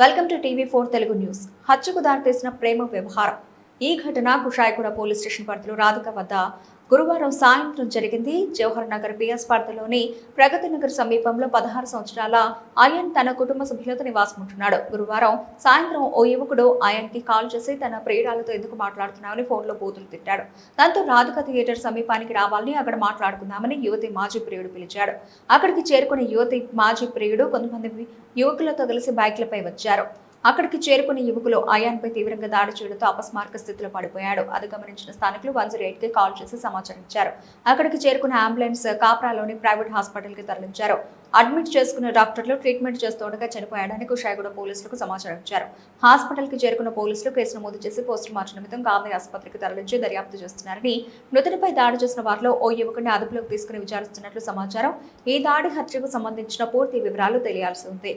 Welcome to TV four Telugu news. హత్యకు దారితీసిన ప్రేమ వ్యవహారం. ఈ ఘటన కుషాయిగూడ పోలీస్ స్టేషన్ పరిధిలో రాధిక వద్ద గురువారం సాయంత్రం జరిగింది. జవహర్ నగర్ బిఎస్ పరిధిలోని ప్రగతి నగర్ సమీపంలో పదహారు సంవత్సరాల ఆయన్ తన కుటుంబ సభ్యులతో నివాసం ఉంటున్నాడు గురువారం సాయంత్రం ఓ యువకుడు ఆయన్కి కాల్ చేసి తన ప్రియురాలతో ఎందుకు మాట్లాడుతున్నామని ఫోన్లో బూతులు తిట్టాడు. దాంతో రాధిక థియేటర్ సమీపానికి రావాలని అక్కడ మాట్లాడుకుందామని యువతి మాజీ ప్రియుడు పిలిచాడు. అక్కడికి చేరుకున్న యువతి మాజీ ప్రియుడు కొంతమంది యువకులతో కలిసి బైక్లపై వచ్చారు. అక్కడికి చేరుకున్న యువకులు అయాన్పై తీవ్రంగా దాడి చేయడంతో అపస్మారక స్థితిలో పడిపోయాడు. అది గమనించిన స్థానికులు వన్ జీరో కి కాల్ చేసి సమాచారం ఇచ్చారు. అక్కడికి చేరుకున్న అంబులెన్స్ కాప్రాలోని ప్రైవేట్ హాస్పిటల్కి తరలించారు. అడ్మిట్ చేసుకున్న డాక్టర్లు ట్రీట్మెంట్ చేస్తుండగా చనిపోయాడని కుషాయిగూడ పోలీసులకు సమాచారం ఇచ్చారు. హాస్పిటల్కి చేరుకున్న పోలీసులు కేసు నమోదు చేసి పోస్టు మార్టం నిమిత్తం గాంధీ ఆసుపత్రికి తరలించి దర్యాప్తు చేస్తున్నారని మృతునిపై దాడి చేసిన వారిలో ఓ యువకుడిని అదుపులోకి తీసుకుని విచారిస్తున్నట్లు సమాచారం. ఈ దాడి హత్యకు సంబంధించిన పూర్తి వివరాలు తెలియాల్సి ఉంది.